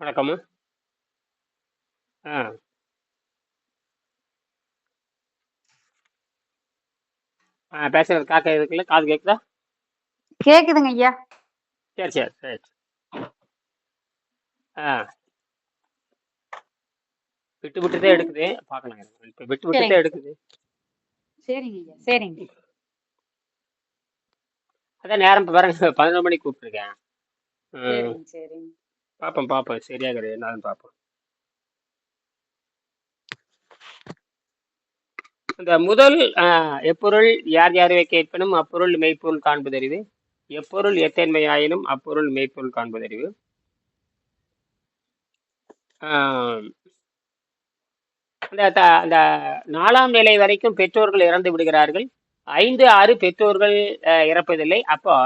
வணக்கம்மா ஆ. ஆ பேசுறது காக்க இருக்குல்ல? காது கேட்குதா கேக்குதுங்க ஐயா. சரி சரி சரி. ஆ. விட்டு விட்டு தான் எடுக்குது. பார்க்கலாம் இப்போ விட்டு விட்டு தான் எடுக்குது. சரிங்க ஐயா சரிங்க. அதான் நேரம் இப்போ பாருங்க. பதினொரு மணிக்கு கூப்பிட்டுருக்கேன். ம். சரிங்க சரிங்க. பார்ப்போம் பார்ப்போம் சரியாகிறது என்னன்னு பார்ப்போம் இந்த முதல் எப்பொருள் யார் யாரை கேட்பினும் அப்பொருள் மெய்ப்பொருள் காண்பதறிவு. எப்பொருள் எத்தன்மையாயினும் அப்பொருள் மெய்ப்பொருள் காண்பதறிவு. அந்த அந்த நாலாம் நிலை வரைக்கும் பெற்றோர்கள் இறந்து விடுகிறார்கள். ஐந்து ஆறு பெற்றோர்கள் இறப்பதில்லை. அப்போ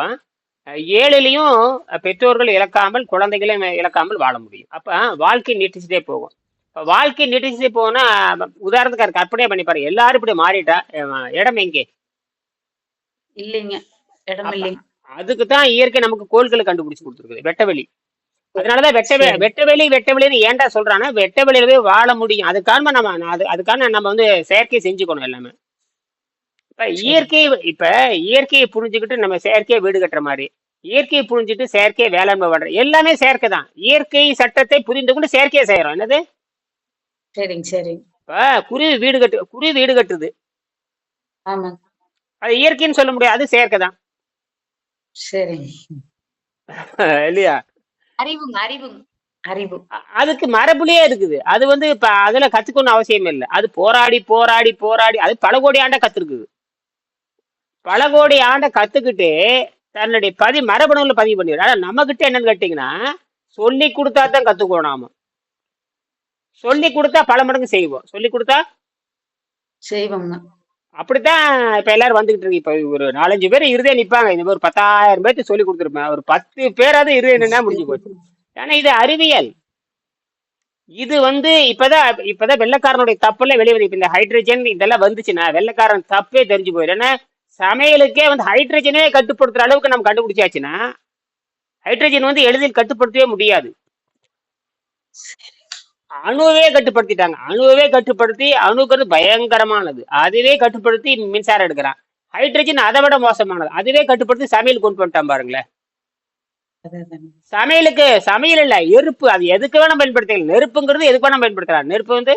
ஏழுலையும் பெற்றோர்கள் இழக்காமல் குழந்தைகளையும் இழக்காமல் வாழ முடியும். அப்போ வாழ்க்கை நீட்டிச்சுட்டே போகும். இப்போ வாழ்க்கை நீட்டிச்சுட்டே போனா உதாரணத்துக்கு கற்பனையே பண்ணி பாருங்க. எல்லாரும் இப்படி மாறிட்டா இடம் எங்கே? இல்லைங்க. இடம் இல்லைங்க அதுக்கு தான் இயற்கை நமக்கு கோள்களை கண்டுபிடிச்சு கொடுத்துருக்குது. வெட்டவெளி. அதனாலதான் வெட்ட வெட்டவெளி வெட்டவெளின்னு ஏன்டா சொல்றான்னா வெட்டவெளியில போய் வாழ முடியும். அதுக்கான நம்ம அது அதுக்கான நம்ம வந்து செயற்கை செஞ்சுக்கணும் எல்லாமே. இப்ப சரி. இயற்கை இப்ப இயற்கையை புரிஞ்சுக்கிட்டு நம்ம செயற்கையை வீடு கட்டுற மாதிரி இயற்கையை புரிஞ்சுட்டு செயற்கையை வேளாண்மை பண்ற எல்லாமே செயற்கை தான். இயற்கை சட்டத்தை புரிந்து கொண்டு செயற்கையை செய்யறோம். என்னது? சரிங்க சரிங்க. இப்ப குருவி வீடு கட்டு குருவி வீடு கட்டுது. ஆமாங்க அது இயற்கைன்னு சொல்ல முடியாது அது செயற்கை தான். சரிங்க. இல்லையா? அறிவுங்க அறிவுங்க அறிவு. அதுக்கு மரபுலயே இருக்குது. அது வந்து இப்ப அதுல கத்துக்கணும் அவசியம் இல்லை. அது போராடி போராடி போராடி அது பல கோடி ஆண்ட கத்துருக்குது. பல கோடி ஆண்ட கத்துக்கிட்டு தன்னுடைய பதி மரபணுல பதிவு பண்ணிடுது ஆனா நம்ம கிட்ட என்னன்னு கேட்டீங்கன்னா சொல்லி கொடுத்தா தான் கத்துக்குவோம் நாம. சொல்லி கொடுத்தா பல மடங்கு செய்வோம். சொல்லி கொடுத்தா செய்வோங்க அப்படித்தான் இப்ப எல்லாரும் வந்துகிட்டு இருக்கு. இப்ப ஒரு நாலஞ்சு பேர் இருதே நிப்பாங்க. இந்த மாதிரி ஒரு பத்தாயிரம் பேர்த்து சொல்லி கொடுத்துருப்பேன். ஒரு பத்து பேராவது இருதே நின்னா முடிஞ்சு போச்சு. ஏன்னா இது அறிவியல். இது வந்து இப்பதான் இப்பதான் வெள்ளைக்காரனுடைய தப்புல வெளியே இப்ப இந்த ஹைட்ரஜன் இதெல்லாம் வந்துச்சுன்னா வெள்ளைக்காரன் தப்பே தெரிஞ்சு போயிடும். ஏன்னா சமையலுக்கே வந்து ஹைட்ரஜனே கட்டுப்படுத்துற அளவுக்கு நம்ம கண்டுபிடிச்சாச்சுன்னா ஹைட்ரஜன் வந்து எளிதில் கட்டுப்படுத்தவே முடியாது. அணுவே கட்டுப்படுத்திட்டாங்க. அணுவே கட்டுப்படுத்தி அணுக்கிறது பயங்கரமானது. அதுவே கட்டுப்படுத்தி மின்சாரம் எடுக்கிறான். ஹைட்ரஜன் அதை விட மோசமானது. அதுவே கட்டுப்படுத்தி சமையல் கொண்டு வந்துட்டான் பாருங்களேன். சமையலுக்கு சமையல் இல்ல எருப்பு அது எதுக்கு வேணா பயன்படுத்திக்கலாம். நெருப்புங்கிறது எதுக்கு வேணா பயன்படுத்தலாம்? நெருப்பு வந்து?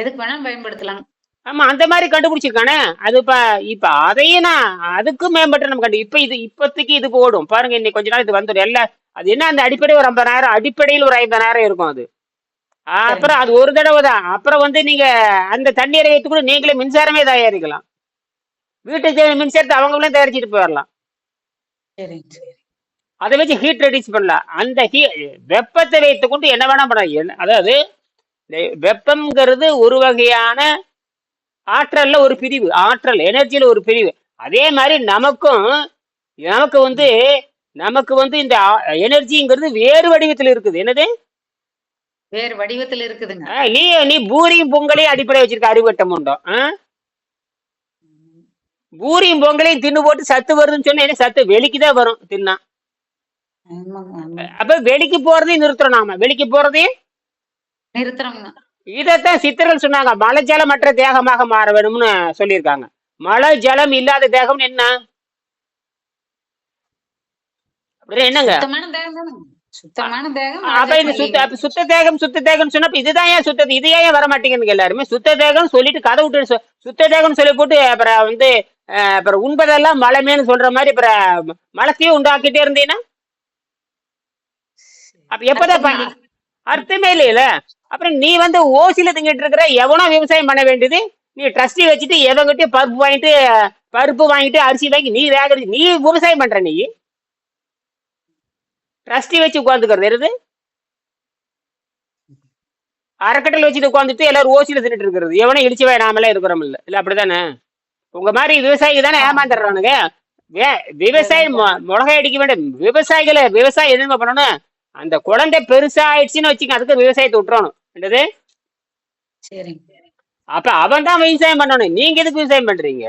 எதுக்கு வேணா பயன்படுத்தலாம். ஆமா அந்த மாதிரி கண்டுபிடிச்சிருக்கானே? அது இப்ப இப்ப அதையும் நான் அதுக்கு மேம்பட்டு நம்ம கண்டு இப்ப இது இப்போதைக்கு இது போடும். பாருங்க இன்னைக்கு கொஞ்ச நாள் இது வந்துடும். எல்லாம் அது என்ன அந்த அடிப்படை ஒரு ஐம்பதாயிரம் அடிப்படையில் ஒரு ஐம்பதாயிரம் இருக்கும் அது. அப்புறம் அது ஒரு தடவை தான். அப்புறம் வந்து நீங்க அந்த தண்ணீரை வைத்து கூட நீங்களே மின்சாரமே தயாரிக்கலாம். வீட்டுக்கு தேவையான மின்சாரத்தை அவங்களே தயாரிச்சுட்டு போயிடலாம். அதை வச்சு ஹீட் ரெடியூஸ் பண்ணலாம். அந்த ஹீ வெப்பத்தை வைத்துக் கொண்டு என்ன வேணா பண்ணலாம். அதாவது வெப்பம்ங்கிறது ஒரு வகையான ஆற்றல்ல ஒரு பிரிவு ஆற்றல் எனர்ஜியில ஒரு பிரிவு. அதே மாதிரி நமக்கும் நமக்கு வந்து நமக்கு வந்து இந்த எனர்ஜிங்கிறது வேறு வடிவத்தில் இருக்குது. என்னது? வேறு வடிவத்துல இருக்குதுங்க. நீ நீ பூரியும் பொங்கலையும் அடிப்படை வச்சிருக்க அறிவட்டம் உண்டோ? ஆ? பூரியும் பொங்கலையும் தின்னு போட்டு சத்து வருதுன்னு சொன்னா என்ன? சத்து வெளிக்கு தான் வரும் தின்னா. அப்ப வெளிக்கு போறதையும் நிறுத்துறோம் நாம. வெளிக்கு போறதையும் நிறுத்துறோங்க இதைத்தான் சித்தர்கள் சொன்னாங்க. மலை ஜலமற்ற தேகமாக மாற வேணும்னு சொல்லியிருக்காங்க. மழை ஜலம் இல்லாத தேகம் என்ன? என்னங்க? தேகம் தேகம் சுத்த தேகம் சுத்த தேகம்னு சொன்னா இதுதான் ஏன் சுத்தது இது ஏன் வர மாட்டேங்குதுங்க எல்லாருமே? சுத்த தேகம் சொல்லிட்டு கதை விட்டு சுத்த தேகம்னு சொல்லி போட்டு அப்புறம் வந்து அப்புறம் உண்பதெல்லாம் மலைமேன்னு சொல்ற மாதிரி அப்புறம் மலத்தையும் உண்டாக்கிட்டே இருந்தீங்கன்னா அப்ப எப்பதான் அர்த்தமே இல்லையில. அப்புறம் நீ வந்து ஓசில திங்கிட்டு இருக்கிற எவனோ விவசாயம் பண்ண வேண்டியது நீ ட்ரஸ்டி வச்சுட்டு எவங்கிட்ட பருப்பு வாங்கிட்டு பருப்பு வாங்கிட்டு அரிசி வாங்கி நீ வேகிறது நீ விவசாயம் பண்ற நீ. ட்ரஸ்டி வச்சு உட்காந்துக்கிறது எது? அறக்கட்டளை வச்சுட்டு உட்காந்துட்டு எல்லாரும் ஓசியில தின்னுட்டு இருக்கிறது. எவனும் இடிச்சு நாமளே இருக்கிறோம் இல்ல. இல்ல அப்படிதானே உங்க மாதிரி விவசாயி தானே ஏமாந்துடுறானுங்க. விவசாயம் மொ- மிளகாய் அடிக்க வேண்டிய விவசாயிகளை விவசாயம் என்னென்ன பண்ணணும்? அந்த குழந்தை பெருசா ஆயிடுச்சுன்னு வச்சுக்க அதுக்கு விவசாயத்தை விட்டுறணும். என்னது? சரிங்க. அப்ப அவன் தான் விவசாயம் பண்ணணும். நீங்க எதுக்கு விவசாயம் பண்றீங்க?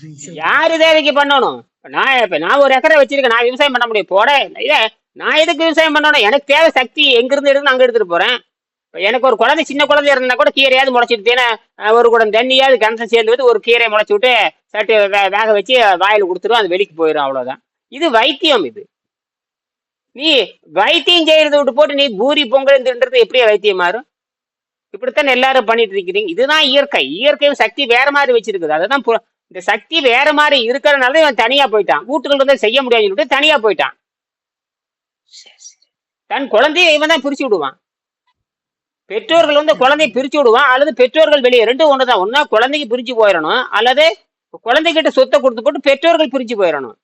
சரி. யாரு தேவைக்கு பண்ணணும்? நான் இப்ப நான் ஒரு ஏக்கரை வச்சிருக்கேன். நான் விவசாயம் பண்ண முடியும். போட இத நான் எதுக்கு விவசாயம் பண்ணணும்? எனக்கு தேவை சக்தி எங்க இருந்து எடுக்கணும் அங்க எடுத்துட்டு போறேன். எனக்கு ஒரு குழந்தை சின்ன குழந்தை இருந்தா கூட கீரையாவது முளைச்சிட்டு ஒரு குடம் தண்ணியாவது கிணத்துல சேர்ந்து விட்டு ஒரு கீரையை முளைச்சி விட்டு சட்டு வேக வச்சு வாயில கொடுத்துரும் அது வெளிக்கு போயிடும். அவ்வளவுதான். இது வைத்தியம் இது. நீ வைத்தியம் செய்யறதை விட்டு போட்டு நீ பூரி பொங்கல்ன்றது எப்படியா வைத்தியம் மாறும்? இப்படித்தான் எல்லாரும் பண்ணிட்டு இருக்கிறீங்க. இதுதான் இயற்கை. இயற்கை சக்தி வேற மாதிரி வச்சிருக்குது. அதுதான் இந்த சக்தி வேற மாதிரி இருக்கிறதுனால இவன் தனியா போயிட்டான். வீட்டுக்குள்ள இருந்து செய்ய முடியாதுன்னு சொல்லிட்டு தனியா போயிட்டான். தன் குழந்தையை இவன் தான் பிரிச்சு விடுவான். பெற்றோர்கள் வந்து குழந்தையை பிரிச்சு விடுவான். அல்லது பெற்றோர்கள் வெளியே ரெண்டும் ஒண்ணுதான். ஒன்னா குழந்தைக்கு பிரிச்சு போயிடணும். அல்லது குழந்தைகிட்ட சொத்தை கொடுத்து போட்டு பெற்றோர்கள் பிரிச்சு போயிடணும்.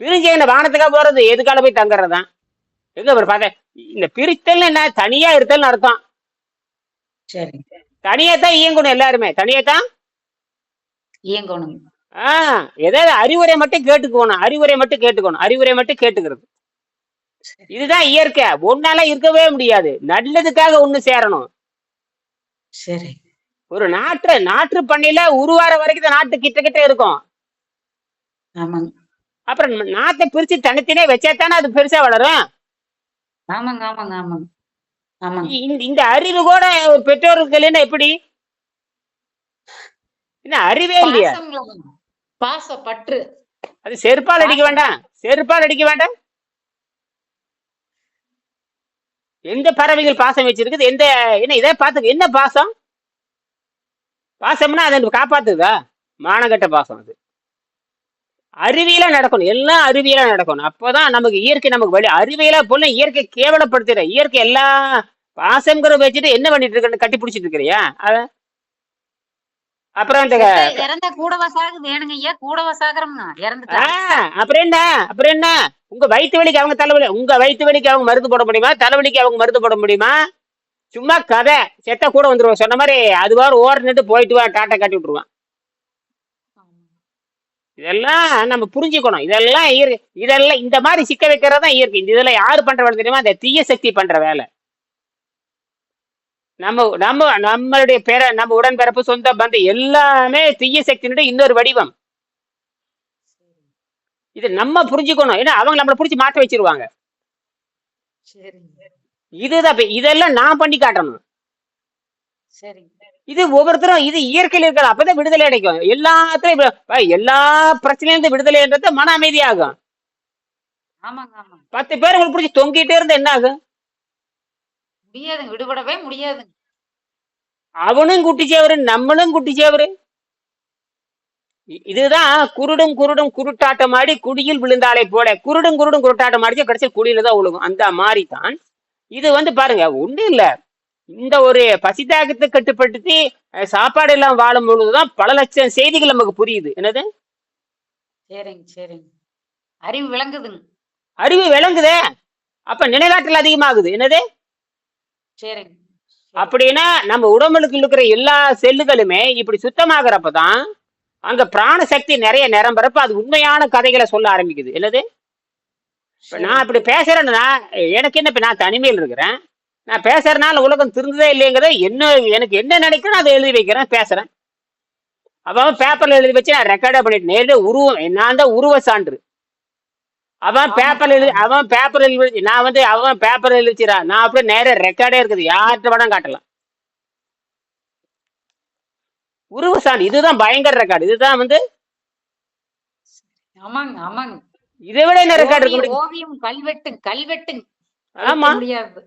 பிரிஞ்சு என்ன வானத்துக்கா போறது? எதுக்கால போய் தங்குறதுதான்? எங்க ஒரு பார்த்த இந்த பிரித்தல் என்ன? தனியா இருத்தல்னு அர்த்தம். சரிங்க தனியா தான் இயங்கணும் எல்லாருமே. தனியா தான் இயங்கணும். ஆஹ் ஏதாவது அறிவுரை மட்டும் கேட்டுக்கணும். அறிவுரை மட்டும் கேட்டுக்கணும். அறிவுரை மட்டும் கேட்டுக்கிறது. சரி. இதுதான் இயற்கை. ஒன்னால இருக்கவே முடியாது. நல்லதுக்காக ஒண்ணு சேரணும். சரி. ஒரு நாற்று நாற்று பண்ணையில உருவார வரைக்கும் நாட்டு கிட்ட கிட்ட இருக்கும். ஆமாங்க. அப்புறம் நாத்தை பிரிச்சு தனித்தனே வச்சா தானே அது பெருசா வளரும்? ஆமாங்க ஆமாங்க ஆமாங்க. ஆமாங்க. இந்த- அறிவு கூட ஒரு பெற்றோருக்கு இல்லைன்னா எப்படி? என்ன அறிவே இல்லையா? பாச பற்று அது செருப்பால் அடிக்க வேண்டாம். செருப்பால் அடிக்க வேண்டாம். எந்த பறவைகள் பாசம் வச்சிருக்குது? எந்த என்ன இதை பார்த்து என்ன பாசம்? பாசம்னா அதை காப்பாத்துதா மானகட்ட பாசம் அது. அறிவியலா நடக்கணும். எல்லாம் அறிவியலா நடக்கணும். அப்பதான் நமக்கு இயற்கை நமக்கு வழி. அறிவியலா போல இயற்கை கேவலப்படுத்துற. இயற்கை எல்லாம் பாசம்ங்கிற வச்சுட்டு என்ன பண்ணிட்டு இருக்க? கட்டி பிடிச்சிட்டு இருக்கிறியா? அத அப்புறம் இறந்தா கூடவா சாகுது வேணுங்க ஐயா கூடவா ஆ, அப்புறம் என்ன? அப்புறம் என்ன? உங்க வயிற்று வலிக்கு அவங்க தலைவலி உங்க வயிற்று வலிக்கு அவங்க மருந்து போட முடியுமா? தலைவலிக்கு அவங்க மருந்து போட முடியுமா? சும்மா கதை. செத்த கூட வந்துருவோம் சொன்ன மாதிரி அது வார ஓர நின்று போயிட்டு வா டாட்டா காட்டி விட்டுருவான். இதெல்லாம் நம்ம புரிஞ்சுக்கணும். இதெல்லாம் இயற்கை இதெல்லாம் இந்த மாதிரி சிக்க வைக்கிறது தான் இயற்கை. இந்த இதெல்லாம் யாரு பண்ற வேலை தெரியுமா? இந்த தீய சக்தி பண்ற வேலை. நம்ம நம்ம நம்மளுடைய பேர நம்ம உடன்பிறப்பு சொந்த பந்தம் எல்லாமே தீய சக்தியினுடைய இன்னொரு வடிவம். இது நம்ம புரிஞ்சுக்கணும். ஏன்னா அவங்க நம்மளை புடிச்சு மாட்ட வச்சிருவாங்க. இதுதான் இதெல்லாம் நான் பண்ணி காட்டணும். சரிங்க. இது ஒவ்வொருத்தரும் இது இயற்கையில் இருக்கிற அப்பதான் விடுதலை கிடைக்கும் எல்லாத்தையும் எல்லா பிரச்சனையில இருந்து விடுதலைன்றது மன அமைதியாகும். பத்து பேர் உங்களுக்கு பிடிச்சி தொங்கிட்டே இருந்தா என்ன ஆகும் முடியாதுங்க விடுபடவே முடியாதுங்க அவனும் குட்டிச்சேவரு நம்மளும் குட்டிச்சேவரு. இ- இதுதான் குருடும் குருடும் குருட்டாட்டம் ஆடி குடியில் விழுந்தாலே போல. குருடும் குருடும் குருட்டாட்டம் ஆடிச்சு கடைசி குடியில தான் விழுகும் அந்த மாதிரி தான் இது வந்து பாருங்க ஒண்ணும் இல்ல. இந்த ஒரு பசிதாகத்தை கட்டுப்படுத்தி அஹ், சாப்பாடு எல்லாம் வாழும் பொழுதுதான் பல லட்சம் செய்திகள் நமக்கு புரியுது. என்னது? சரிங்க சரிங்க. அறிவு விளங்குதுங்க. அறிவு விளங்குதே. அப்ப நினைவாற்றல் அதிகமாகுது. என்னது? சரிங்க. அப்படின்னா நம்ம உடம்புக்கு இருக்கிற எல்லா செல்லுகளுமே இப்படி சுத்தமாகறப்பதான் அங்க பிராண சக்தி நிறைய நிரம்புறப்ப அது உண்மையான கதைகளை சொல்ல ஆரம்பிக்குது. என்னது? நான் இப்படி பேசுறேன்னா எனக்கு என்ன இப்ப நான் தனிமையில் இருக்கிறேன். நான் பேசுறதுனால உலகம் திருந்ததே இல்லைங்கிறத என்ன எனக்கு என்ன நினைக்கிறேன் அதை எழுதி வைக்கிறேன் பேசுறேன். அவன் பேப்பர்ல எழுதி வச்சு நான் ரெக்கார்டே பண்ணிட்டு நேரடி உருவம் நான் தான் உருவ சான்று. அவன் பேப்பர்ல எழுதி அவன் பேப்பர் எழுதி நான் வந்து அவன் பேப்பர் எழுதி வச்சிரா நான் அப்படியே நேர ரெக்கார்டே இருக்குது. யார்கிட்ட வேணா காட்டலாம். உருவ சான்று இதுதான் பயங்கர ரெக்கார்டு இதுதான் வந்து ஆமாங்க ஆமாங்க. இதை விட என்ன ரெக்கார்டு இருக்க ஓவியம், கல்வெட்டு கல்வெட்டுங்க ஆமா. முடியாது.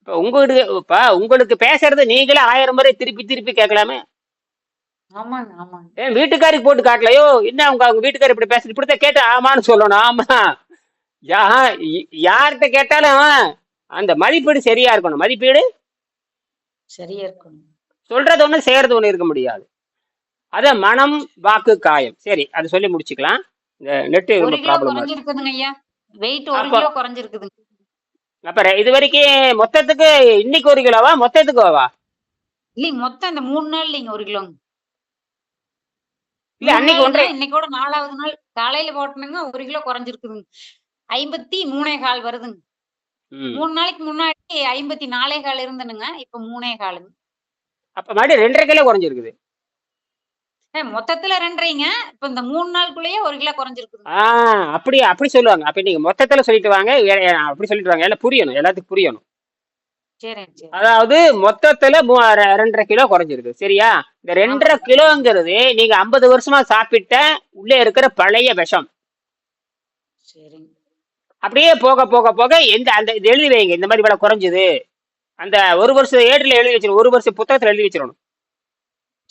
இப்ப உங்களுக்கு இப்ப உங்களுக்கு பேசுறது நீங்களே ஆயிரம் முறை திருப்பி திருப்பி கேட்கலாமே? ஆமாங்க ஆமாங்க. ஏன் வீட்டுக்காரிக்கு போட்டு காட்டலையோ? என்ன அவங்க அவங்க வீட்டுக்காரி இப்படி பேசுறது? இப்படித்தான் கேட்டு ஆமான்னு சொல்லணும். ஆமா. யா யார்கிட்ட கேட்டாலும் அந்த மதிப்பீடு சரியா இருக்கணும். மதிப்பீடு? சரியா இருக்கணும். சொல்றது ஒண்ணு செய்யறது ஒண்ணு இருக்க முடியாது. அத மனம் வாக்கு காயம். சரி அது சொல்லி முடிச்சுக்கலாம். இந்த நெட்டு ஒரு கிலோ ப்ராப்ளம் குறைஞ்சிருக்குதுங்க ஐயா. வெயிட் ஒரு அப்ப- கிலோ குறைஞ்சிருக்குதுங்க. அப்புறம் இது வரைக்கும் மொத்தத்துக்கு இன்னைக்கு ஒரு கிலோவா? மொத்தத்துக்குவா? இல்லைங்க மொத்தம் இந்த மூணு நாள் இல்லைங்க ஒரு கிலோங்க. இல்ல அன்னைக்கு நாளுங்க, ஒன்றரை இன்னைக்கோட நாலாவது நாள். காலையில போட்டனுங்க ஒரு கிலோ குறைஞ்சிருக்குதுங்க. ஐம்பத்தி மூணே கால் வருதுங்க. மூணு நாளைக்கு முன்னாடி ஐம்பத்தி நாலே கால் இருந்தனுங்க இப்ப மூணே காலுங்க. அப்ப மறுபடியும் ரெண்டரை கிலோ குறைஞ்சிருக்குது. மொத்தத்துல ரெண்டரைங்க. இப்ப இந்த மூணு நாளுக்குள்ளேயே ஒரு கிலோ குறைஞ்சிருக்குது. ஆ அப்படி அப்படி சொல்லுவாங்க. அப்ப நீங்க மொத்தத்துல சொல்லிட்டு வாங்க. அப்படி சொல்லிட்டு வாங்க. எல்லாம் புரியணும். எல்லாத்துக்கும் புரியணும். சரி அதாவது மொத்தத்துல ரெண்டரை கிலோ குறைஞ்சிருக்கு சரியா? இந்த ரெண்டரை கிலோங்கிறது நீங்க ஐம்பது வருஷமா சாப்பிட்ட உள்ளே இருக்கிற பழைய விஷம். சரிங்க. அப்படியே போக போக போக எந்த அந்த இது எழுதி வைங்க. இந்த மாதிரி இவ்வளவு குறைஞ்சது. அந்த ஒரு வருஷம் ஏடுல எழுதி வச்சிடணும் ஒரு வருஷம் புத்தகத்துல எழுதி வச்சிடணும்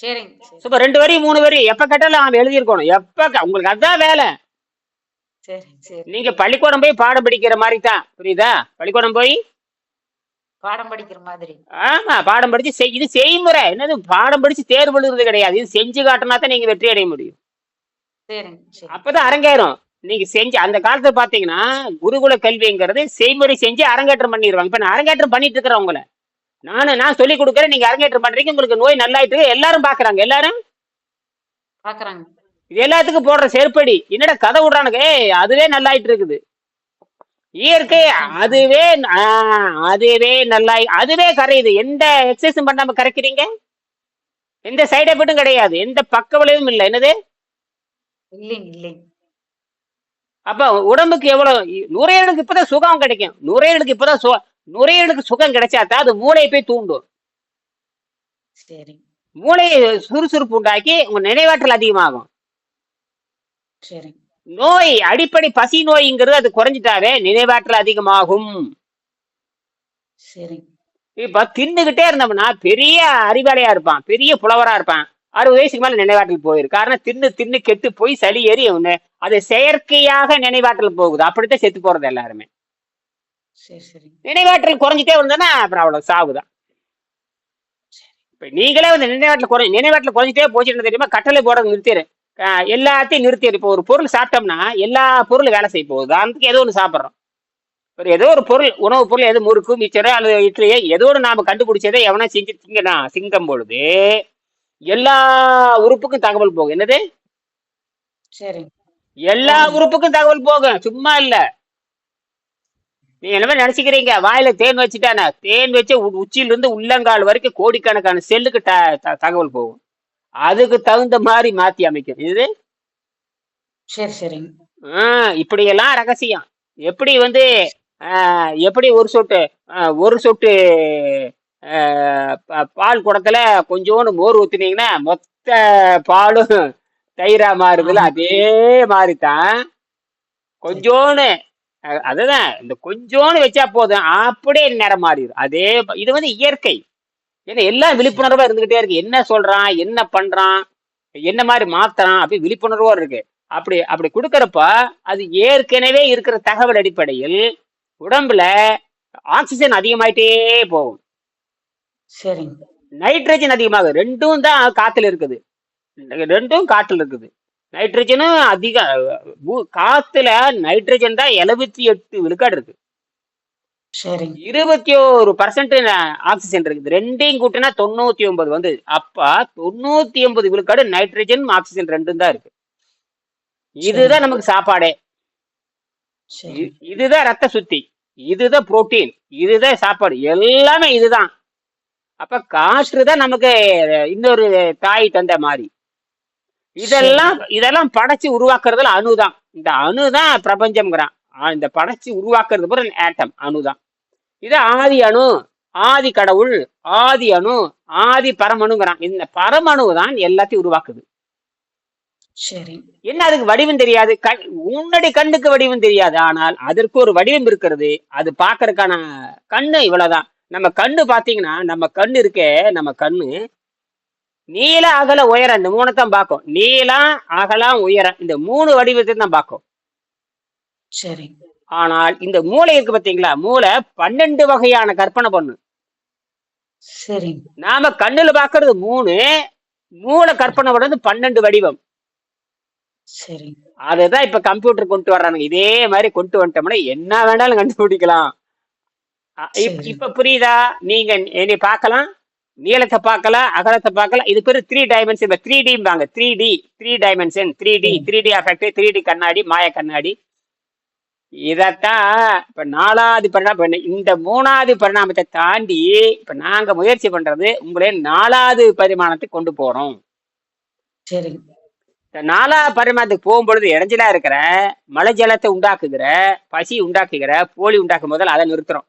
சரிங்க சரி. சும்மா ரெண்டு வரி மூணு வரி எப்ப கேட்டாலும் அவன் எழுதியிருக்கணும். எப்ப க- உங்களுக்கு அதான் வேலை. சரிங்க சரி. நீங்க பள்ளிக்கூடம் போய் பாடம் படிக்கிற மாதிரி தான் புரியுதா? பள்ளிக்கூடம் போய்? பாடம் படிக்கிற மாதிரி. ஆமா பாடம் படிச்சு செய்- இது செய்முறை. என்னது? பாடம் படிச்சு தேர்வு எழுதுறது கிடையாது. இது செஞ்சு காட்டினா தான் நீங்க வெற்றி அடைய முடியும். சரிங்க சரி. அப்பதான் அரங்கேறும். நீங்க செஞ்சு அந்த காலத்துல பாத்தீங்கன்னா குருகுல கல்விங்கிறது செய்முறை செஞ்சு அரங்கேற்றம் பண்ணிடுவாங்க இப்ப நான் அரங்கேற்றம் பண்ணிட்டு இருக்கிறேன் உங்களை. நானு நான் சொல்லி கொடுக்குறேன். நீங்க அரங்கேற்றம் பண்றீங்க. உங்களுக்கு நோய் நல்லாயிட்டு. எல்லாரும் பாக்குறாங்க. எல்லாரும்? பாக்குறாங்க. இது எல்லாத்துக்கும் போடுற செருப்படி. என்னடா கதை விடுறானுங்க? ஏய் அதுவே நல்லாயிட்டு இருக்குது. இயற்கை அதுவே ஆ, அதுவே நல்லா அதுவே கரையுது. எந்த எக்ஸசைஸும் பண்ணாம கரைக்கிறீங்க? எந்த சைடு எஃபெக்டும் கிடையாது. எந்த பக்க விளைவும் இல்லை. என்னது? அப்ப உடம்புக்கு எவ்வளவு நுரையீரலுக்கு இப்பதான் சுகம் கிடைக்கும். நுரையீரலுக்கு இப்பதான் நுரையீரலுக்கு சுகம் கிடைச்சாதான் அது மூளையை போய் தூண்டும். சரிங்க மூளையை சுறுசுறுப்பு உண்டாக்கி உங்க நினைவாற்றல் அதிகமாகும். சரிங்க நோய் அடிப்படை பசி நோய்ங்கிறது அது குறைஞ்சிட்டாவே நினைவாற்றல் அதிகமாகும். சரிங்க இப்ப தின்னுகிட்டே இருந்தோம்னா பெரிய அறிவாளியா இருப்பான் பெரிய புலவரா இருப்பான். அறுபது வயசுக்கு மேல நினைவாற்றல் போயிரு. காரணம் தின்னு தின்னு கெட்டு போய் சளி ஏறி அது செயற்கையாக நினைவாற்றல் போகுது. அப்படித்தான் செத்து போறது எல்லாருமே. சரி சரிங்க நினைவாற்றல் குறைஞ்சிட்டே வந்தோன்னா அப்புறம் அவ்வளவு சாவுதான். இப்ப நீங்களே வந்து நினைவாற்றல் குறை நினைவாற்றல் குறைஞ்சிட்டே போச்சுன்னு தெரியுமா? கட்டளை போடுறது நிறுத்திடு எல்லாத்தையும் நிறுத்திடு இப்போ ஒரு பொருள் சாப்பிட்டோம்னா எல்லா பொருளும் வேலை செய்ய போகுது. உதாரணத்துக்கு ஏதோ ஒன்று சாப்பிட்றோம். ஒரு ஏதோ ஒரு பொருள் உணவு பொருள் எது முறுக்கு மிச்சரோ அல்லது இட்லியோ ஏதோ ஒன்று நாம கண்டுபிடிச்சதை எவனா செஞ்சு திங்கனா சிங்கம் பொழுது எல்லா உறுப்புக்கும் தகவல் போகும். என்னது? சரிங்க எல்லா உறுப்புக்கும் தகவல் போகும். சும்மா இல்ல. நீங்க என்ன நினைச்சுக்கிறீங்க? வாயில தேன் வச்சுட்டானே. தேன் வச்சு உ- உச்சியில இருந்து உள்ளங்கால் வரைக்கும் கோடிக்கணக்கான செல்லுக்கு த- தகவல் போகும். அதுக்கு தகுந்த மாதிரி மாத்தி அமைக்கும் இது? சரி சரிங்க ஆஹ் இப்படியெல்லாம் ரகசியம். எப்படி வந்து எப்படி ஒரு சொட்டு ஒரு சொட்டு பால் குடத்துல கொஞ்சோண்டு மோர் ஊத்துனீங்கன்னா மொத்த பாலும் தயிரா மாறுதுல. அதே மாதிரி தான் அஹ் அதுதான். இந்த கொஞ்சோண்டு வச்சா போதும். அப்படியே நிறம் மாறிடும். அதே இது வந்து இயற்கை. ஏன்னா எல்லாம் விழிப்புணர்வா இருந்துகிட்டே இருக்கு. என்ன சொல்றான்? என்ன பண்றான்? என்ன மாதிரி மாத்துறான்? அப்படி விழிப்புணர்வா இருக்கு. அப்படி அப்படி கொடுக்கறப்ப அது ஏற்கனவே இருக்கிற தகவல் அடிப்படையில் உடம்புல ஆக்சிஜன் அதிகமாயிட்டே போகும். சரிங்க. நைட்ரஜன் அதிகமாகும் ரெண்டும் தான் காத்துல இருக்குது. ரெண்டும் காத்துல இருக்குது. நைட்ரஜனும் அதிக காத்துல நைட்ரஜன் தான் எழுபத்தி எட்டு விழுக்காடு இருக்கு. இருபத்தி ஒரு பர்சன்ட் ஆக்சிஜன் இருக்குது. ரெண்டையும் கூட்டினா தொண்ணூத்தி ஒன்பது வந்து அப்ப தொண்ணூத்தி ஒன்பது விழுக்காடு நைட்ரஜன் ஆக்சிஜன் ரெண்டும் தான் இருக்கு. இதுதான் நமக்கு சாப்பாடே. இதுதான் ரத்த சுத்தி. இதுதான் புரோட்டீன் இதுதான் சாப்பாடு. எல்லாமே இதுதான். அப்ப காற்று தான் நமக்கு இன்னொரு தாய் தந்த மாதிரி. இதெல்லாம் இதெல்லாம் படைச்சு உருவாக்குறதுல அணுதான். இந்த அணுதான் பிரபஞ்சம்ங்கிறான். இந்த படைச்சு உருவாக்குறது பூரா ஆட்டம் அணுதான். இது ஆதி அணு ஆதி கடவுள் ஆதி அணு ஆதி பரமணுங்கிறான். இந்த பரமணு தான் எல்லாத்தையும் உருவாக்குது. சரிங்க என்ன அதுக்கு வடிவம் தெரியாது? கண் உன்னுடைய கண்ணுக்கு வடிவம் தெரியாது. ஆனால் அதற்கு ஒரு வடிவம் இருக்கிறது. அது பார்க்கறதுக்கான கண்ணு இவ்வளவுதான். நம்ம கண்ணு பாத்தீங்கன்னா நம்ம கண்ணு இருக்கே நம்ம கண்ணு நீல அகல உயரம் இந்த மூணு தான் பார்க்கும். நீளம் அகலம் உயரம் இந்த மூணு வடிவத்தை தான் பார்க்கும். சரிங்க ஆனால் இந்த மூளை இருக்கு பாத்தீங்களா மூளை பன்னெண்டு வகையான கற்பனை பண்ணு. சரிங்க நாம கண்ணுல பாக்குறது மூணு மூளை கற்பனை பண்றது பன்னெண்டு வடிவம். சரிங்க அதுதான் இப்ப கம்ப்யூட்டர் கொண்டு வர்றானுங்க. இதே மாதிரி கொண்டு வந்துட்டோம்னா என்ன வேணாலும் கண்டுபிடிக்கலாம். சரி. இப்ப புரியுதா? நீங்க என்னை பார்க்கலாம்? நீளத்தை பார்க்கலாம் அகலத்தை பார்க்கலாம் இது பேரு three dimension three டிம்பாங்க three D three dimension three D. Three D effect three D கண்ணாடி மாய கண்ணாடி. இதத்தான் இப்ப நாலாவது பரிணாமம் இப்ப இந்த மூணாவது பரிணாமத்தை தாண்டி இப்ப நாங்க முயற்சி பண்றது உங்களை நாலாவது பரிமாணத்துக்கு கொண்டு போறோம். சரிங்க இந்த நாலா பரிமாணத்துக்கு போகும்பொழுது இடைஞ்சலா இருக்கிற மலை ஜலத்தை உண்டாக்குகிற பசி உண்டாக்குகிற போலி உண்டாக்கும் முதல்ல அதை நிறுத்துறோம்.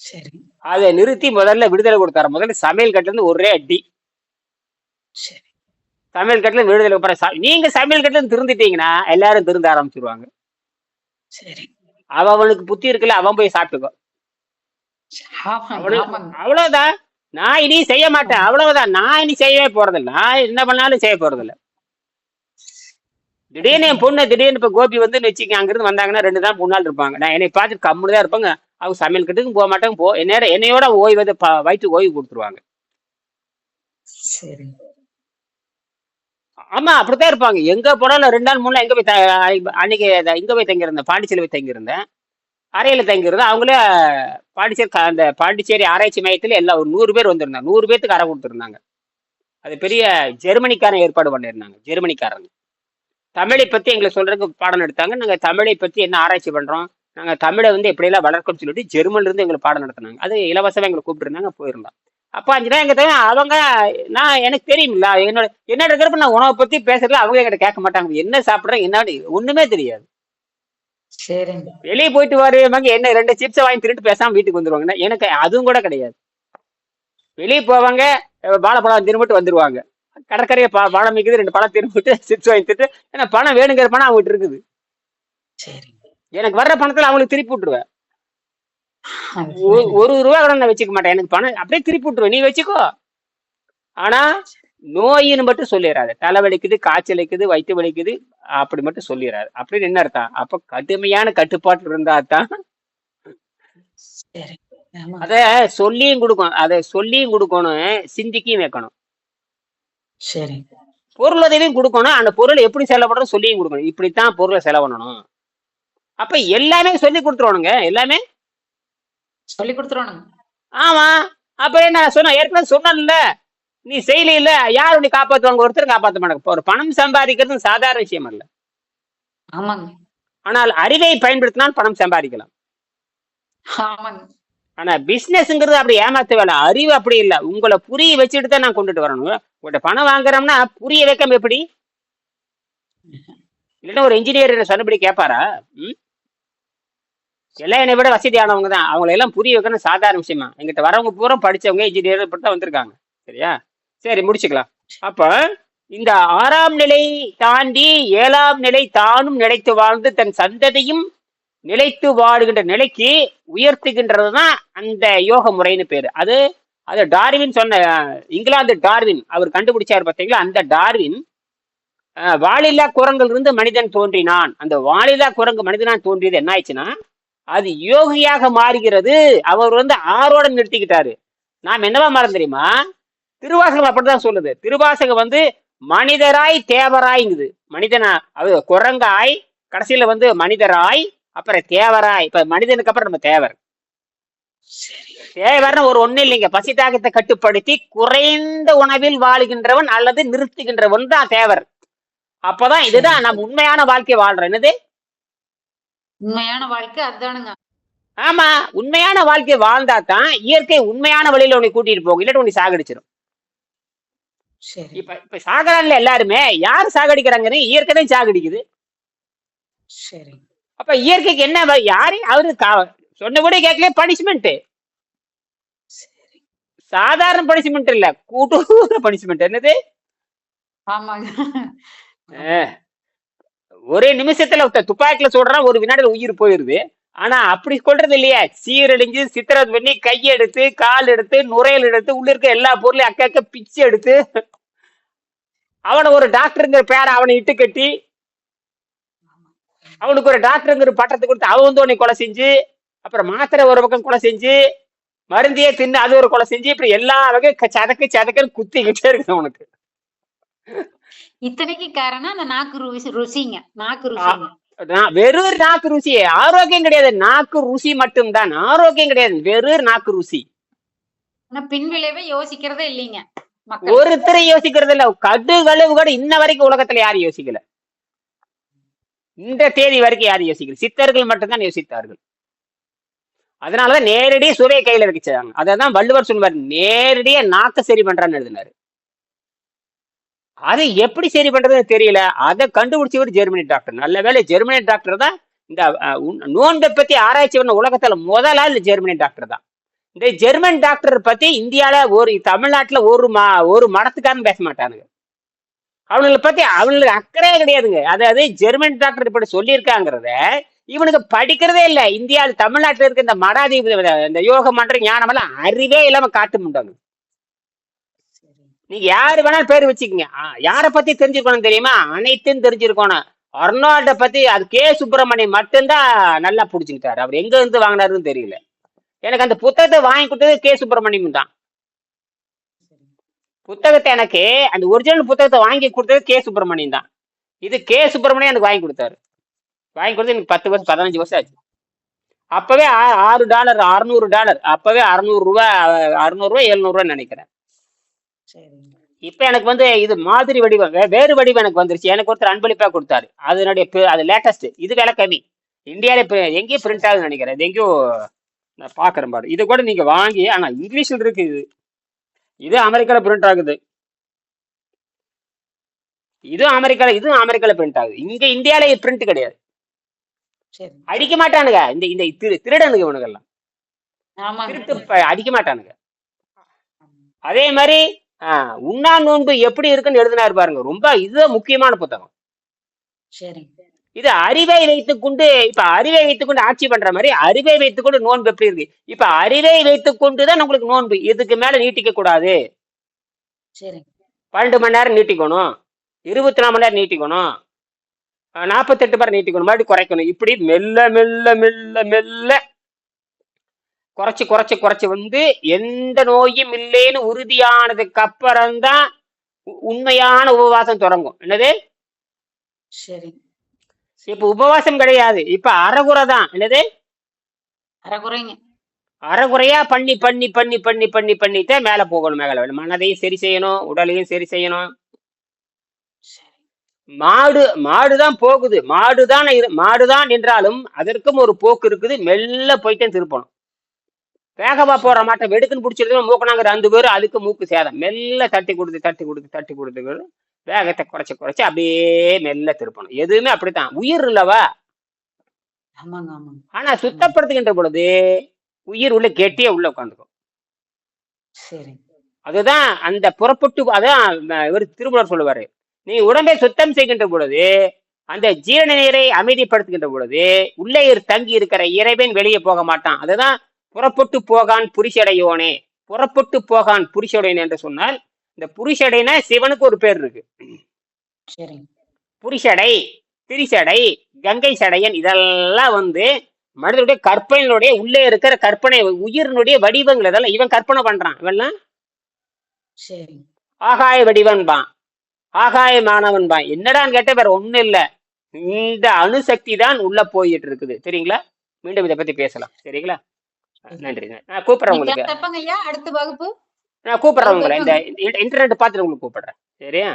சரிங்க அதை நிறுத்தி முதல்ல விடுதலை கொடுத்தார. முதல்ல சமையல் கட்டுல இருந்து ஒரே அடி. சரி. சமையல் கட்டுல விடுதலை அப்புறம் நீங்க சமையல் கட்டுல இருந்து திருந்திட்டீங்கன்னா எல்லாரும் திருந்த ஆரம்பிச்சிருவாங்க. சரி. அவன் அவனுக்கு புத்தி இருக்குல்ல அவன் போய் சாப்பிட்டுக்கோ. அவ்வளவுதான். நான் இனி செய்ய மாட்டேன். அவ்வளவுதான். நான் இனி செய்யவே போறதில்ல. நான் என்ன பண்ணாலும் செய்ய போறதில்ல. திடீர்னு என் பொண்ணு திடீர்னு இப்ப கோபி வந்து வச்சுக்க அங்கிருந்து வந்தாங்கன்னா ரெண்டு நாள் மூணு நாள் இருப்பாங்க. நான் என்னை பார்த்துட்டு கம்முனு தான் இருப்பாங்க. அவங்க சமையல் கட்டுக்கும் போக மாட்டாங்க. போ என்ன என்னையோட ஓய்வு வந்து ப- வயிற்று ஓய்வு கொடுத்துருவாங்க. சரி. ஆமா அப்படித்தான் இருப்பாங்க. எங்க போனாலும் ரெண்டு நாள் மூணு நாள் எங்க போய் அன்னைக்கு இங்க போய் தங்கியிருந்தேன். பாண்டிச்சேரி போய் தங்கியிருந்தேன். அறையில தங்கியிருந்தேன். அவங்களே பாண்டிச்சேரி அந்த பாண்டிச்சேரி ஆராய்ச்சி மையத்துல எல்லாம் ஒரு நூறு பேர் வந்திருந்தாங்க. நூறு பேத்துக்கு அறை கொடுத்துருந்தாங்க. அது பெரிய ஜெர்மனிக்காரன் ஏற்பாடு பண்ணியிருந்தாங்க. ஜெர்மனிக்காரங்க. தமிழை பத்தி எங்களுக்கு சொல்றதுக்கு பாடம் எடுத்தாங்க. நாங்க தமிழை பத்தி என்ன ஆராய்ச்சி பண்றோம்? நாங்க தமிழை வந்து எப்படியெல்லாம் வளர்க்கணும்னு சொல்லிட்டு ஜெர்மன்ல இருந்து எங்களுக்கு பாடம் நடத்தினாங்க. அது இலவசமா எங்களை கூப்பிட்டுருந்தாங்க போயிருந்தோம் அப்ப அஞ்சு நாள் எங்க தெரியும் அவங்க நான் எனக்கு தெரியுமில்ல என்னோட என்ன இருக்கிறப்ப நான் உணவை பத்தி பேசுறதுல அவங்க என்கிட்ட கேட்க மாட்டாங்க. என்ன சாப்பிடுறேன் என்ன ஒண்ணுமே தெரியாது. சரிங்க. வெளியே போயிட்டு வருவாங்க என்ன ரெண்டு சிப்ஸ் வாங்கி திருட்டு பேசாம வீட்டுக்கு வந்துருவாங்க எனக்கு அதுவும் கூட கிடையாது. வெளியே போவாங்க வாழைப்பழம் திரும்பிட்டு வந்துருவாங்க. கடற்கரையை பா பழம் விற்குது ரெண்டு பழம் திரும்பிட்டு சிப்ஸ் வாங்கி திருட்டு ஏன்னா பணம் வேணுங்கிற பணம் அவங்ககிட்ட இருக்குது. சரிங்க. எனக்கு வர்ற பணத்துல அவங்களுக்கு திருப்பி விட்டுருவேன். ஒரு ரூபா கூட நான் வச்சுக்க மாட்டேன். எனக்கு பணம் அப்படியே திருப்பி விட்டுருவேன். நீ வச்சுக்கோ. ஆனா நோயின்னு மட்டும் சொல்லிடாது தலை வலிக்குது காய்ச்சல் வலிக்குது வயிற்று வலிக்குது அப்படி மட்டும் சொல்லிடாது அப்படின்னு என்ன அர்த்தம்? அப்ப கடுமையான கட்டுப்பாட்டு இருந்தா தான் சரி. அத சொல்லியும் கொடுக்கணும் அதை சொல்லியும் கொடுக்கணும். சிந்திக்கையும் வைக்கணும். சரிங்க பொருள் உதவியும் கொடுக்கணும். அந்த பொருள் எப்படி செலவு சொல்லியும் கொடுக்கணும். இப்படித்தான் பொருளை செலவு பண்ணணும். அப்ப எல்லாமே சொல்லி கொடுத்துருவானுங்க எல்லாமே? சொல்லி கொடுத்துருவானுங்க. ஆமா. அப்ப என்ன சொன்ன ஏற்கனவே சொன்னேன்ல. நீ செய்யல இல்ல யார் உன்னை காப்பாத்துவாங்க? ஒருத்தர் காப்பாத்த மாட்டாங்க. ஒரு பணம் சம்பாதிக்கிறது சாதாரண விஷயம் அல்ல. ஆமாங்க. ஆனால் அறிவை பயன்படுத்தினால் பணம் சம்பாதிக்கலாம். ஆமாங்க. ஆனா பிசினஸ்ங்கிறது அப்படி ஏமாத்த வேலை அறிவு அப்படி இல்ல. உங்களை புரிய வச்சுட்டு தான் நான் கொண்டுட்டு வரணும். உங்கள்கிட்ட பணம் வாங்குறோம்னா புரிய வைக்காம எப்படி? இல்லைன்னா ஒரு இன்ஜினியர் சொன்னபடி கேட்பாரா? ம்? எல்லாம் என்னை விட வசதியானவங்க தான் அவங்களை எல்லாம் புரிய வைக்கணும் சாதாரண விஷயமா. எங்கிட்ட வரவங்க பூரா படிச்சவங்க இன்ஜினியர் இப்படி தான் வந்திருக்காங்க. சரியா? சரி முடிச்சுக்கலாம். அப்ப இந்த ஆறாம் நிலை தாண்டி ஏழாம் நிலை தானும் நிலைத்து வாழ்ந்து தன் சந்ததியும் நிலைத்து வாடுகின்ற நிலைக்கு உயர்த்துகின்றது தான் அந்த யோக முறைன்னு பேரு. அது அது டார்வின் சொன்ன இங்கிலாந்து டார்வின் அவர் கண்டுபிடிச்சார் பார்த்தீங்களா? அந்த டார்வின் வாலில்லா குரங்கில் இருந்து மனிதன் தோன்றினான். அந்த வாலில்லா குரங்கு மனிதனாக தோன்றியது என்ன ஆயிடுச்சுன்னா அது யோகியாக மாறுகிறது. அவர் வந்து ஆரோட நிறுத்திக்கிட்டாரு. நாம் என்னவா மரம் தெரியுமா? திருவாசகம் அப்படிதான் சொல்லுது. திருவாசகம் வந்து மனிதராய் தேவராய்ங்குது. மனிதனா அது குரங்காய் கடைசியில வந்து மனிதராய் அப்புறம் தேவராய். இப்ப மனிதனுக்கு அப்புறம் நம்ம தேவர். தேவர்னு ஒரு ஒண்ணு இல்லைங்க. பசி தாகத்தை கட்டுப்படுத்தி குறைந்த உணவில் வாழுகின்றவன் அல்லது நிறுத்துகின்றவன் தான் தேவர். அப்பதான் இதுதான் நம்ம உண்மையான வாழ்க்கை வாழ்றோம். என்னது? உண்மையான வாழ்க்கை அதுதானுங்க. ஆமா உண்மையான வாழ்க்கை வாழ்ந்தா தான் இயற்கை உண்மையான வழியில உன்னை கூட்டிட்டு போகும். இல்லாட்டி உன்னை சாகடிச்சிடும் இப்ப இப்ப சாகறான்ல எல்லாருமே யாரு சாகடிக்கிறாங்கன்னு இயற்கை தான் சாகடிக்குது. சரி. அப்ப இயற்கைக்கு என்ன யாரு? அவரு கா- சொன்னபடி கேட்கல பனிஷ்மெண்ட் சரி. சாதாரண பனிஷ்மெண்ட் இல்ல கூட்டூர பனிஷ்மெண்ட் என்னது? ஆமாங்க. ஒரே நிமிஷத்துல ஒருத்தன் துப்பாக்கில சொல்றான் ஒரு வினாடில உயிர் போயிருது. ஆனா அப்படி சொல்றது இல்லையா. சீரழிஞ்சு சித்திரம் பண்ணி கையெடுத்து கால் எடுத்து நுரையல் எடுத்து உள்ள இருக்க எல்லா பொருளையும் அக்க அக்க பிச்சு எடுத்து அவனை ஒரு டாக்டருங்கிற பேரை அவனை இட்டு கட்டி அவனுக்கு ஒரு டாக்டருங்கிற பட்டத்தை கொடுத்து அவன் வந்து உன்னை கொலை செஞ்சு அப்புறம் மாத்திரை ஒரு பக்கம் கொலை செஞ்சு மருந்தையே தின்னு அது ஒரு கொலை செஞ்சு இப்படி எல்லா வகையும் சதக்கு சதக்குன்னு குத்திக்கிட்டே இருக்கு அவனுக்கு. இத்தனைக்கு காரணம் அந்த நாக்கு ருசி ருசிங்க. நாக்கு ருசிங்க. வெறும் நாக்கு ருசி. ஆரோக்கியம் கிடையாது. நாக்கு ருசி மட்டும்தான். ஆரோக்கியம் கிடையாது. வெறும் நாக்கு ருசி. ஆனா பின்விளைவை யோசிக்கிறதே இல்லைங்க. ஒருத்தரை யோசிக்கிறது இல்ல. கடு கழுவு கூட இன்ன வரைக்கும் உலகத்துல யாரும் யோசிக்கல. இந்த தேதி வரைக்கும் யாரும் யோசிக்கல. சித்தர்கள் மட்டும்தான் யோசித்தார்கள். அதனாலதான் நேரடியா சுவையை கையில வச்சாங்க அதான் வள்ளுவர் சொல்லுவார். நேரடியா நாக்க சரி பண்றான்னு எழுதினாரு. அதை எப்படி சரி பண்றதுன்னு தெரியல. அதை கண்டுபிடிச்சவர் ஜெர்மனி டாக்டர் நல்ல வேளை ஜெர்மனி டாக்டர் தான் இந்த நோன்பை பத்தி ஆராய்ச்சி பண்ண உலகத்துல முதலா இந்த ஜெர்மனி டாக்டர் தான். இந்த ஜெர்மன் டாக்டர் பத்தி இந்தியால ஒரு தமிழ்நாட்டுல ஒரு மா ஒரு மடத்துக்காரன் பேச மாட்டானுங்க. அவனுங்களை பத்தி அவனுக்கு அக்கறையே கிடையாதுங்க. அதாவது ஜெர்மன் டாக்டர் இப்படி சொல்லியிருக்காங்கிறத இவனுக்கு படிக்கிறதே இல்லை. இந்தியாவில் தமிழ்நாட்டுல இருக்க இந்த மடாதீப இந்த யோக மன்ற ஞானம் எல்லாம் அறிவே இல்லாம காட்டு முண்டாங்க. நீங்க யாரு வேணாலும் பேர் வச்சுக்கோங்க. யார யாரை பத்தி தெரிஞ்சிருக்கணும் தெரியுமா? அனைத்தும் தெரிஞ்சிருக்கணும். அர்னால்ட பத்தி அது கே. சுப்பிரமணியம் மட்டும்தான் நல்லா புடிச்சுக்கிட்டாரு. அவர் எங்க இருந்து வாங்கினாருன்னு தெரியல. எனக்கு அந்த புத்தகத்தை வாங்கி கொடுத்தது கே. சுப்பிரமணியம் தான் புத்தகத்தை எனக்கு அந்த ஒரிஜினல் புத்தகத்தை வாங்கி கொடுத்தது கே. சுப்பிரமணியம் தான் இது கே. சுப்பிரமணியம் எனக்கு வாங்கி கொடுத்தாரு. வாங்கி கொடுத்து எனக்கு பத்து வருஷம் பதினஞ்சு வருஷம் ஆச்சு. அப்பவே ஆ- ஆறு டாலர் அறுநூறு டாலர். அப்பவே அறுநூறு ரூபா அறுநூறுவா எழுநூறுவா நினைக்கிறேன். சரி இப்ப எனக்கு வந்து இது மாதிரி வடிவம் வே- வேறு வடிவம் எனக்கு வந்துருச்சு. எனக்கு ஒருத்தர் அன்பளிப்பா கொடுத்தாரு. அதனுடைய பே- அது லேட்டஸ்ட் இது விலை கம்மி. இந்தியாவில இப்ப எங்கேயும் பிரிண்ட் ஆகுதுன்னு நினைக்கிறேன். இது எங்கேயோ நான் பாக்குறேன் பாரு. இது கூட நீங்க வாங்கி ஆனா இங்கிலீஷ்ல இருக்கு இது. இது அமெரிக்கால பிரிண்ட் ஆகுது. இதுவும் அமெரிக்கால இதுவும் அமெரிக்கால பிரிண்ட் ஆகுது. இங்க இந்தியால பிரிண்ட் கிடையாது. அடிக்க மாட்டானுங்க. இந்த இந்த திரு திருடனுங்க இவனுங்கெல்லாம். ஆமாங்க. திருட்டு ப- அடிக்க மாட்டானுங்க. அதே மாதிரி உண்ணா நோன்பு எப்படி இருக்குன்னு எழுதினாரு பாருங்க. ரொம்ப இதுதான் முக்கியமான புத்தகம். சரி இது அறிவை வைத்துக்கொண்டு இப்ப அறிவை வைத்துக்கொண்டு ஆட்சி பண்ற மாதிரி அறிவை வைத்துக்கொண்டு நோன்பு எப்படி இருக்கு? இப்ப அறிவை வைத்துக்கொண்டு தான் உங்களுக்கு நோன்பு. இதுக்கு மேல நீட்டிக்க கூடாது. சரி பன்னெண்டு மணி நேரம் நீட்டிக்கணும். இருபத்தி நாலு மணி நேரம் நீட்டிக்கணும். நாற்பத்தெட்டு மணி நீட்டிக்கணும். மறுபடியும் குறைக்கணும். இப்படி மெல்ல மெல்ல மெல்ல மெல்ல குறைச்சு குறைச்சு குறைச்சு வந்து எந்த நோயும் இல்லைன்னு உறுதியானதுக்கு அப்புறம்தான் உ- உண்மையான உபவாசம் தொடங்கும். என்னது? சரி. இப்ப உபவாசம் கிடையாது. இப்ப அறகுறை தான். என்னது? அரைக்குறைங்க அறகுறையா பண்ணி பண்ணி பண்ணி பண்ணி பண்ணி பண்ணித்தான் மேல போகணும் மேல மனதையும் சரி செய்யணும் உடலையும் சரி செய்யணும். மாடு மாடுதான் போகுது. மாடுதான் மாடுதான் என்றாலும் அதற்கும் ஒரு போக்கு இருக்குது. மெல்ல போயிட்டே திருப்பணும். வேகமா போற மாட்டை வெடுக்குன்னு பிடிச்சிருந்தோம் மூக்கனாங்க ரெண்டு பேரும் அதுக்கு மூக்கு சேதம். மெல்ல தட்டி கொடுத்து தட்டி கொடுத்து தட்டி கொடுத்து வேகத்தை குறைச்சு குறைச்சு அப்படியே மெல்ல திருப்பணும். எதுவுமே அப்படித்தான். உயிர் இல்லவா? ஆனா சுத்தப்படுத்துகின்ற பொழுது உயிர் உள்ள கெட்டியே உள்ள உட்காந்துக்கும். சரி. அதுதான் அந்த புறப்பட்டு அதான் இவர் திருமலர் சொல்லுவாரு. நீ உடம்பை சுத்தம் செய்கின்ற பொழுது அந்த ஜீரண நீரை அமைதிப்படுத்துகின்ற பொழுது உள்ளே தங்கி இருக்கிற இறைவன் வெளியே போக மாட்டான். அதுதான் புறப்பட்டு போகான் புரிசடையோனே புறப்பட்டு போகான் புரிசடையன் என்று சொன்னால் இந்த புரிசடைனா சிவனுக்கு ஒரு பேர் இருக்கு. சரி. புரிசடை திரிசடை கங்கை சடையன் இதெல்லாம் வந்து மனிதனுடைய கற்பனையினுடைய உள்ளே இருக்கிற கற்பனை உயிரினுடைய வடிவங்கள் இதெல்லாம் இவன் கற்பனை பண்றான். இவன்லாம் சரி. ஆகாய வடிவன்பான் ஆகாய மாணவன்பான் என்னடான்னு கேட்ட வேற ஒண்ணும் இல்ல. இந்த அணுசக்தி தான் உள்ள போயிட்டு இருக்குது. சரிங்களா மீண்டும் இதை பத்தி பேசலாம். சரிங்களா? நன்றி நான் கூப்பிடுறேன் உங்களுக்கு அடுத்த வகுப்பு? நான் கூப்பிடுறேன் உங்களை இந்த இன்டர்நெட் பார்த்துட்டு உங்களுக்கு கூப்பிடுறேன். சரியா?